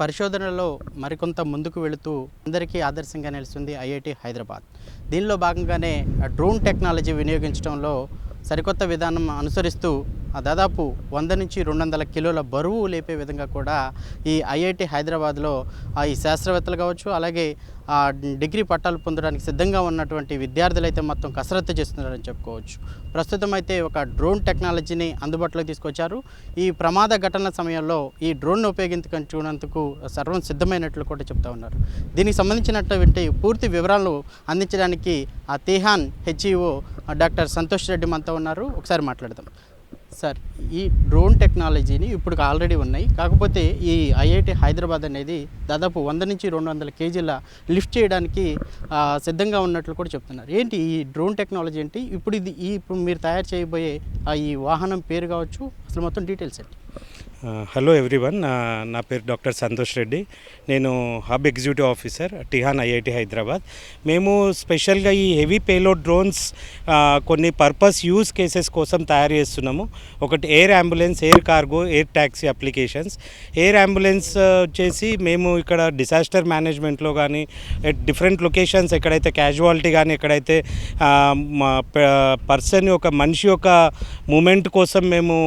పరిశోధనలో మరికొంత ముందుకు వెళుతూ అందరికీ ఆదర్శంగా నిలుస్తుంది ఐఐటి హైదరాబాద్. దీనిలో భాగంగానే డ్రోన్ టెక్నాలజీ వినియోగించడంలో సరికొత్త విధానం అనుసరిస్తూ దాదాపు వంద నుంచి రెండు వందల కిలోల బరువు లేపే విధంగా కూడా ఈ ఐఐటి హైదరాబాద్లో ఈ శాస్త్రవేత్తలు కావచ్చు అలాగే డిగ్రీ పట్టాలు పొందడానికి సిద్ధంగా ఉన్నటువంటి విద్యార్థులు అయితే మొత్తం కసరత్తు చేస్తున్నారని చెప్పుకోవచ్చు. ప్రస్తుతం అయితే ఒక డ్రోన్ టెక్నాలజీని అందుబాటులోకి తీసుకొచ్చారు. ఈ ప్రమాద ఘటనల సమయంలో ఈ డ్రోన్ను ఉపయోగించుకున్నందుకు సర్వం సిద్ధమైనట్లు కూడా చెప్తా ఉన్నారు. దీనికి సంబంధించినటువంటి పూర్తి వివరాలు అందించడానికి ఆ TiHAN HEO doctor Santosh Reddy మనతో ఉన్నారు. ఒకసారి మాట్లాడదాం. సార్ ఈ డ్రోన్ టెక్నాలజీని ఇప్పుడు ఆల్రెడీ ఉన్నాయి. కాకపోతే ఈ ఐఐటి హైదరాబాద్ అనేది దాదాపు వంద నుంచి రెండు వందల కేజీల లిఫ్ట్ చేయడానికి సిద్ధంగా ఉన్నట్లు కూడా చెప్తున్నారు. ఏంటి ఈ డ్రోన్ టెక్నాలజీ ఏంటి ఇప్పుడు ఇది ఈ ఇప్పుడు మీరు తయారు చేయబోయే ఆ ఈ వాహనం పేరు కావచ్చు? అసలు మొత్తం డీటెయిల్స్ ఏంటి? హలో ఎవ్రీవన్ నా పేరు డాక్టర్ సంతోష్ రెడ్డి. నేను hub executive officer TiHAN IIT Hyderabad. మేము స్పెషల్గా ఈ హెవీ పేలోడ్ డ్రోన్స్ కొన్ని పర్పస్ యూస్ కేసెస్ కోసం తయారు చేస్తున్నాము. ఒకటి air ambulance air cargo air taxi applications air ambulance వచ్చేసి మేము ఇక్కడ డిసాస్టర్ మేనేజ్మెంట్లో కానీ డిఫరెంట్ లొకేషన్స్ ఎక్కడైతే క్యాజువాలిటీ కానీ ఎక్కడైతే పర్సన్ ఒక మనిషి యొక్క మూమెంట్ కోసం మేము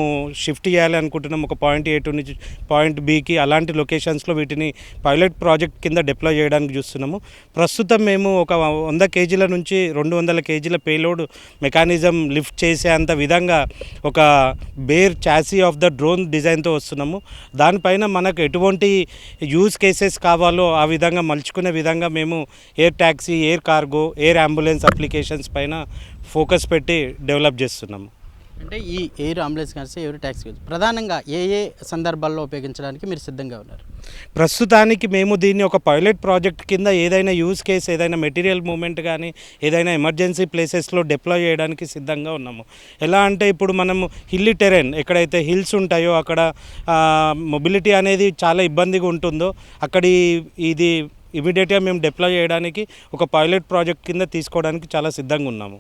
షిఫ్ట్ చేయాలి అనుకుంటున్నాం ఒక పాయింట్ ఏ టు నుంచి పాయింట్ బికి అలాంటి లొకేషన్స్లో వీటిని పైలట్ ప్రాజెక్ట్ కింద డిప్లాయ్ చేయడానికి చూస్తున్నాము. ప్రస్తుతం మేము ఒక వంద కేజీల నుంచి రెండు వందల కేజీల పేలోడ్ మెకానిజం లిఫ్ట్ చేసే అంత విధంగా ఒక bare chassis of the drone డిజైన్తో వస్తున్నాము. దానిపైన మనకు ఎటువంటి యూజ్ కేసెస్ కావాలో ఆ విధంగా మలుచుకునే విధంగా మేము air taxi air cargo air ambulance applications పైన ఫోకస్ పెట్టి డెవలప్ చేస్తున్నాము. అంటే ఈ ఎయిర్ అంబులెన్స్ కానీ ఎవరు ట్యాక్సీ కావచ్చు ప్రధానంగా ఏ ఏ సందర్భాల్లో ఉపయోగించడానికి మీరు సిద్ధంగా ఉన్నారు? ప్రస్తుతానికి మేము దీన్ని ఒక పైలట్ ప్రాజెక్ట్ కింద ఏదైనా యూజ్ కేస్ ఏదైనా మెటీరియల్ మూమెంట్ కానీ ఏదైనా ఎమర్జెన్సీ ప్లేసెస్లో డిప్లాయ్ చేయడానికి సిద్ధంగా ఉన్నాము. ఎలా అంటే ఇప్పుడు మనము హిల్లీ టెరెన్ ఎక్కడైతే హిల్స్ ఉంటాయో అక్కడ మొబిలిటీ అనేది చాలా ఇబ్బందిగా ఉంటుందో అక్కడి ఇది ఇమీడియట్గా మేము డిప్లాయ్ చేయడానికి ఒక పైలట్ ప్రాజెక్ట్ కింద తీసుకోవడానికి చాలా సిద్ధంగా ఉన్నాము.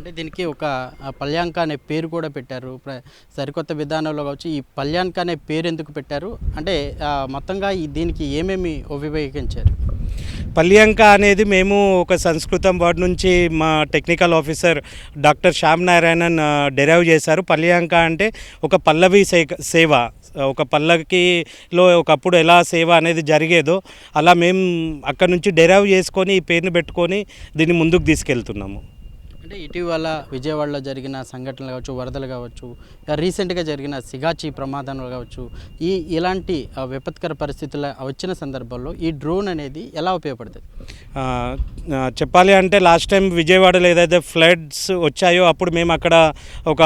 అంటే దీనికి ఒక పల్యాంక అనే పేరు కూడా పెట్టారు. సరికొత్త విధానంలో కావచ్చు ఈ పల్యాంక అనే పేరు ఎందుకు పెట్టారు? అంటే మొత్తంగా ఈ దీనికి ఏమేమి ఉపయోగించారు? పల్యాంక అనేది మేము ఒక సంస్కృతం వర్డ్ నుంచి మా technical officer doctor Shyam Narayanan derive చేశారు. పల్యాంక అంటే ఒక పల్లవి సేవ. ఒక పల్లకిలో ఒకప్పుడు ఎలా సేవ అనేది జరిగేదో అలా మేము అక్కడ నుంచి డెరైవ్ చేసుకొని ఈ పేరుని పెట్టుకొని దీన్ని ముందుకు తీసుకెళ్తున్నాము. అంటే ఇటీవల విజయవాడలో జరిగిన సంఘటనలు కావచ్చు వరదలు కావచ్చు రీసెంట్గా జరిగిన సిగాచి ప్రమాదాలు కావచ్చు ఈ ఇలాంటి విపత్కర పరిస్థితుల వచ్చిన సందర్భంలో ఈ డ్రోన్ అనేది ఎలా ఉపయోగపడుతుంది? చెప్పాలి అంటే లాస్ట్ టైం విజయవాడలో ఏదైతే ఫ్లడ్స్ వచ్చాయో అప్పుడు మేము అక్కడ ఒక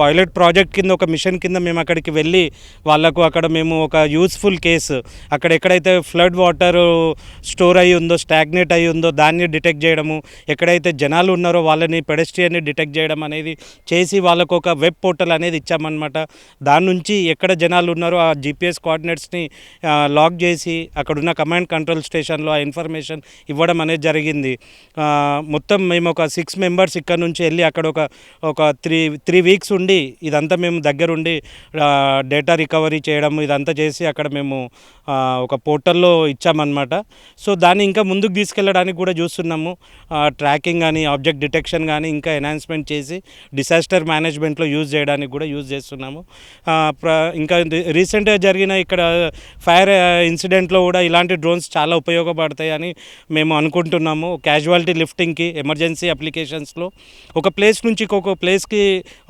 పైలట్ ప్రాజెక్ట్ కింద ఒక మిషన్ కింద మేము అక్కడికి వెళ్ళి వాళ్ళకు అక్కడ మేము ఒక యూస్ఫుల్ కేసు అక్కడ ఎక్కడైతే ఫ్లడ్ వాటర్ స్టోర్ అయ్యి ఉందో స్టాగ్నేట్ అయ్యి ఉందో దాన్ని డిటెక్ట్ చేయడము ఎక్కడైతే జనాలు ఉన్నారో వాళ్ళని పెడస్ట్రియన్ని డిటెక్ట్ చేయడం అనేది చేసి వాళ్ళకు ఒక వెబ్ పోర్టల్ అనేది ఇచ్చామన్నమాట. దాని నుంచి ఎక్కడ జనాలు ఉన్నారో ఆ జీపీఎస్ కోఆర్డినేట్స్ని లాక్ చేసి అక్కడున్న కమాండ్ కంట్రోల్ స్టేషన్లో ఆ ఇన్ఫర్మేషన్ ఇవ్వడం అనేది జరిగింది. మొత్తం మేము ఒక సిక్స్ మెంబర్స్ ఇక్కడ నుంచి వెళ్ళి అక్కడ ఒక ఒక త్రీ త్రీ వీక్స్ ఉండి ఇదంతా మేము దగ్గరుండి డేటా రికవరీ చేయడం ఇదంతా చేసి అక్కడ మేము ఒక పోర్టల్లో ఇచ్చామన్నమాట. సో దాన్ని ఇంకా ముందుకు తీసుకెళ్ళడానికి కూడా చూస్తున్నాము. ట్రాకింగ్ కానీ ఆబ్జెక్ట్ డిటెక్షన్ కానీ ఇంకా ఎన్హాన్స్మెంట్ చేసి డిసాస్టర్ మేనేజ్మెంట్లో యూజ్ చేయడానికి కూడా యూజ్ చేస్తున్నాము. ప్ర ఇంకా రీసెంట్గా జరిగిన ఇక్కడ ఫైర్ ఇన్సిడెంట్లో కూడా ఇలాంటి డ్రోన్స్ చాలా ఉపయోగపడతాయి అని మేము అనుకుంటున్నాము. క్యాజువాలిటీ లిఫ్టింగ్కి ఎమర్జెన్సీ అప్లికేషన్స్లో ఒక ప్లేస్ నుంచి ఇంకొక ప్లేస్కి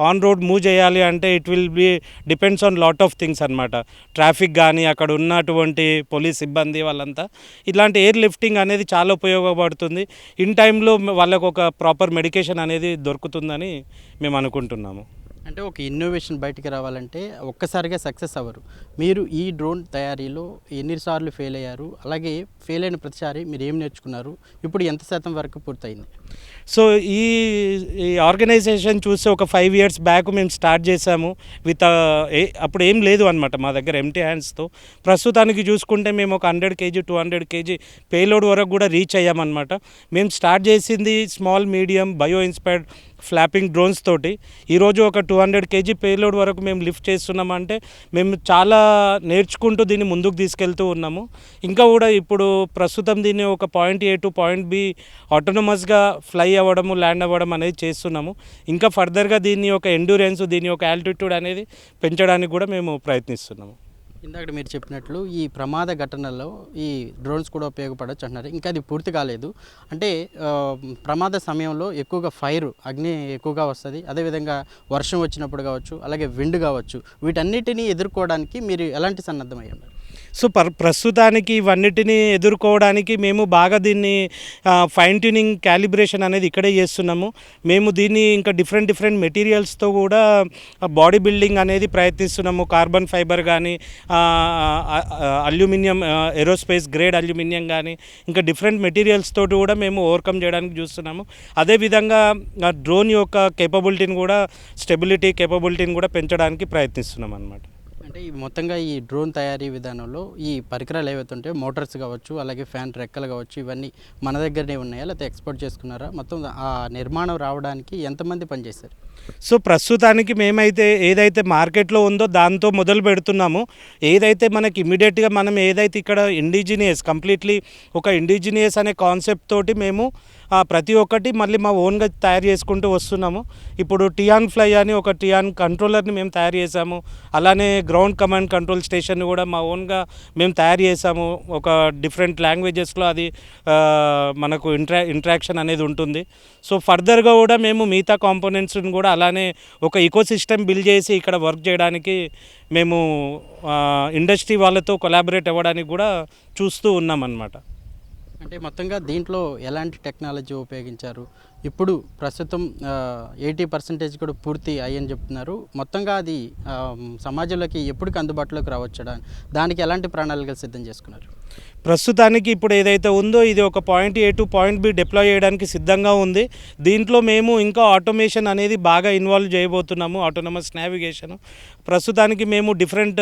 ఆన్ రోడ్ మూవ్ చేయాలి అంటే it will be depends on lot of things అనమాట ట్రాఫిక్ కానీ అక్కడ ఉన్నటువంటి పోలీస్ సిబ్బంది వాళ్ళంతా. ఇలాంటి ఎయిర్ లిఫ్టింగ్ అనేది చాలా ఉపయోగపడుతుంది. ఇన్ టైంలో వాళ్ళకు ఒక ప్రాపర్ మెడికేషన్ అనేది దొరుకుతుందని మేము అనుకుంటున్నాము. అంటే ఒక ఇన్నోవేషన్ బయటికి రావాలంటే ఒక్కసారిగా సక్సెస్ అవ్వరు. మీరు ఈ డ్రోన్ తయారీలో ఎన్నిసార్లు ఫెయిల్ అయ్యారు అలాగే ఫెయిల్ అయిన ప్రతిసారి మీరు ఏం నేర్చుకున్నారు ఇప్పుడు ఎంత శాతం వరకు పూర్తయింది? సో ఈ ఈ ఆర్గనైజేషన్ చూస్తే ఒక ఫైవ్ ఇయర్స్ బ్యాక్ మేము స్టార్ట్ చేసాము విత్ అప్పుడు ఏం లేదు అనమాట మా దగ్గర ఎంటీ హ్యాండ్స్తో ప్రస్తుతానికి చూసుకుంటే మేము ఒక hundred KG two hundred KG payload వరకు కూడా రీచ్ అయ్యామన్నమాట. మేము స్టార్ట్ చేసింది small medium bio inspired flapping drones తోటి. ఈరోజు ఒక టూ హండ్రెడ్ కేజీ పేలోడ్ వరకు మేము లిఫ్ట్ చేస్తున్నామంటే మేము చాలా నేర్చుకుంటూ దీన్ని ముందుకు తీసుకెళ్తూ ఉన్నాము. ఇంకా కూడా ఇప్పుడు ప్రస్తుతం దీన్ని ఒక point A to point B ఆటోనమస్గా fly అవ్వడము ల్యాండ్ అవ్వడం అనేది చేస్తున్నాము. ఇంకా ఫర్దర్గా దీన్ని ఒక ఎండ్యూరెన్స్ దీని యొక్క ఆల్టిట్యూడ్ అనేది పెంచడానికి కూడా మేము ప్రయత్నిస్తున్నాము. ఇందాక మీరు చెప్పినట్లు ఈ ప్రమాద ఘటనల్లో ఈ డ్రోన్స్ కూడా ఉపయోగపడవచ్చు అంటున్నారు. ఇంకా అది పూర్తి కాలేదు. అంటే ప్రమాద సమయంలో ఎక్కువగా ఫైర్ అగ్ని ఎక్కువగా వస్తుంది. అదేవిధంగా వర్షం వచ్చినప్పుడు కావచ్చు అలాగే విండ్ కావచ్చు. వీటన్నిటిని ఎదుర్కోవడానికి మీరు ఎలాంటి సన్నద్ధమై ఉన్నారు? సో పర్ ప్రస్తుతానికి ఇవన్నిటిని ఎదుర్కోవడానికి మేము బాగా దీన్ని ఫైన్ ట్యూనింగ్ క్యాలిబ్రేషన్ అనేది ఇక్కడే చేస్తున్నాము. మేము దీన్ని ఇంకా డిఫరెంట్ డిఫరెంట్ మెటీరియల్స్తో కూడా బాడీ బిల్డింగ్ అనేది ప్రయత్నిస్తున్నాము. కార్బన్ ఫైబర్ కానీ అల్యూమినియం ఏరోస్పేస్ గ్రేడ్ అల్యూమినియం కానీ ఇంకా డిఫరెంట్ మెటీరియల్స్ తోటి కూడా మేము ఓవర్కమ్ చేయడానికి చూస్తున్నాము. అదేవిధంగా డ్రోన్ యొక్క కేపబిలిటీని కూడా స్టెబిలిటీ కేపబిలిటీని కూడా పెంచడానికి ప్రయత్నిస్తున్నాం అనమాట అంటే ఈ మొత్తంగా ఈ డ్రోన్ తయారీ విధానంలో ఈ పరికరాలు ఏవైతే ఉంటాయో మోటార్స్ కావచ్చు అలాగే ఫ్యాన్ రెక్కలు కావచ్చు ఇవన్నీ మన దగ్గరనే ఉన్నాయా? లేకపోతే ఎక్స్పోర్ట్ చేసుకున్నారా? మొత్తం ఆ నిర్మాణం రావడానికి ఎంతమంది పనిచేశారు? సో ప్రస్తుతానికి మేమైతే ఏదైతే మార్కెట్లో ఉందో దాంతో మొదలు పెడుతున్నాము. ఏదైతే మనకి ఇమీడియట్గా మనం ఏదైతే ఇక్కడ ఇండిజినియస్ కంప్లీట్లీ ఒక ఇండిజినియస్ అనే కాన్సెప్ట్ తోటి మేము ప్రతి ఒక్కటి మళ్ళీ మా ఓన్గా తయారు చేసుకుంటూ వస్తున్నాము. ఇప్పుడు టియాన్ ఫ్లై అని ఒక టియాన్ కంట్రోలర్ని మేము తయారు చేసాము అలానే గ్రౌండ్ కమాండ్ కంట్రోల్ స్టేషన్ కూడా మా ఓన్గా మేము తయారు చేసాము ఒక డిఫరెంట్ లాంగ్వేజెస్లో అది మనకు ఇంట్రా ఇంట్రాక్షన్ అనేది ఉంటుంది. సో ఫర్దర్గా కూడా మేము మిగతా కాంపోనెంట్స్ని కూడా అలానే ఒక ఈకో సిస్టమ్ బిల్డ్ చేసి ఇక్కడ వర్క్ చేయడానికి మేము ఇండస్ట్రీ వాళ్ళతో కొలాబరేట్ అవ్వడానికి కూడా చూస్తూ ఉన్నాం అన్నమాట అంటే మొత్తంగా దీంట్లో ఎలాంటి టెక్నాలజీ ఉపయోగించారు? ఇప్పుడు ప్రస్తుతం ఎయిటీ పర్సెంటేజ్ కూడా పూర్తి అయ్యని చెప్తున్నారు. మొత్తంగా అది సమాజంలోకి ఎప్పటికి అందుబాటులోకి రావచ్చడా దానికి ఎలాంటి ప్రణాళికలు సిద్ధం చేసుకున్నారు? ప్రస్తుతానికి ఇప్పుడు ఏదైతే ఉందో ఇది ఒక point A to point B deploy చేయడానికి సిద్ధంగా ఉంది. దీంట్లో మేము ఇంకా ఆటోమేషన్ అనేది బాగా ఇన్వాల్వ్ చేయబోతున్నాము ఆటోనమస్ నావిగేషన్ ప్రస్తుతానికి మేము డిఫరెంట్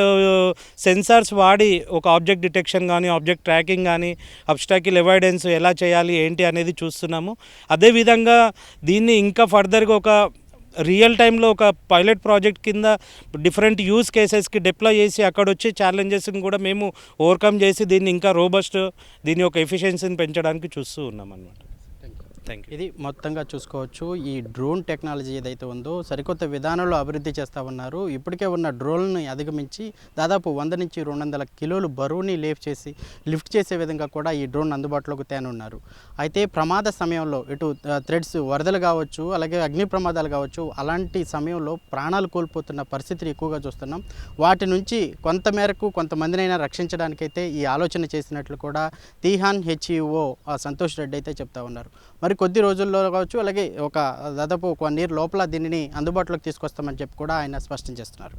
సెన్సార్స్ వాడి ఒక ఆబ్జెక్ట్ డిటెక్షన్ కానీ ఆబ్జెక్ట్ ట్రాకింగ్ కానీ అబ్స్టాకిల్ ఎవిడెన్స్ ఎలా చేయాలి ఏంటి అనేది చూస్తున్నాము. అదేవిధంగా దీన్ని ఇంకా ఫర్దర్గా ఒక రియల్ టైంలో ఒక పైలట్ ప్రాజెక్ట్ కింద డిఫరెంట్ యూస్ కేసెస్కి డిప్లాయ్ చేసి అక్కడ వచ్చే ఛాలెంజెస్ని కూడా మేము ఓవర్కమ్ చేసి దీన్ని ఇంకా రోబస్ట్ దీని యొక్క ఎఫిషియన్సీని పెంచడానికి చూస్తూ ఉన్నాం అనమాట థ్యాంక్ యూ ఇది మొత్తంగా చూసుకోవచ్చు. ఈ డ్రోన్ టెక్నాలజీ ఏదైతే ఉందో సరికొత్త విధానంలో అభివృద్ధి చేస్తూ ఉన్నారు. ఇప్పటికే ఉన్న డ్రోన్ని అధిగమించి దాదాపు వంద నుంచి రెండు వందల కిలోలు బరువుని లేఫ్ చేసి లిఫ్ట్ చేసే విధంగా కూడా ఈ డ్రోన్ అందుబాటులోకి తేనున్నారు. అయితే ప్రమాద సమయంలో ఇటు థ్రెడ్స్ వరదలు కావచ్చు అలాగే అగ్ని ప్రమాదాలు కావచ్చు అలాంటి సమయంలో ప్రాణాలు కోల్పోతున్న పరిస్థితిని ఎక్కువగా చూస్తున్నాం. వాటి నుంచి కొంత మేరకు కొంతమందినైనా రక్షించడానికైతే ఈ ఆలోచన చేసినట్లు కూడా తీహాన్ హెచ్ఈఓ సంతోష్ రెడ్డి అయితే చెప్తా ఉన్నారు. మరి కొద్ది రోజుల్లో కావచ్చు అలాగే ఒక దాదాపు ఒక వన్ ఇయర్ లోపల దీనిని అందుబాటులోకి తీసుకొస్తామని చెప్పి కూడా ఆయన స్పష్టం చేస్తున్నారు.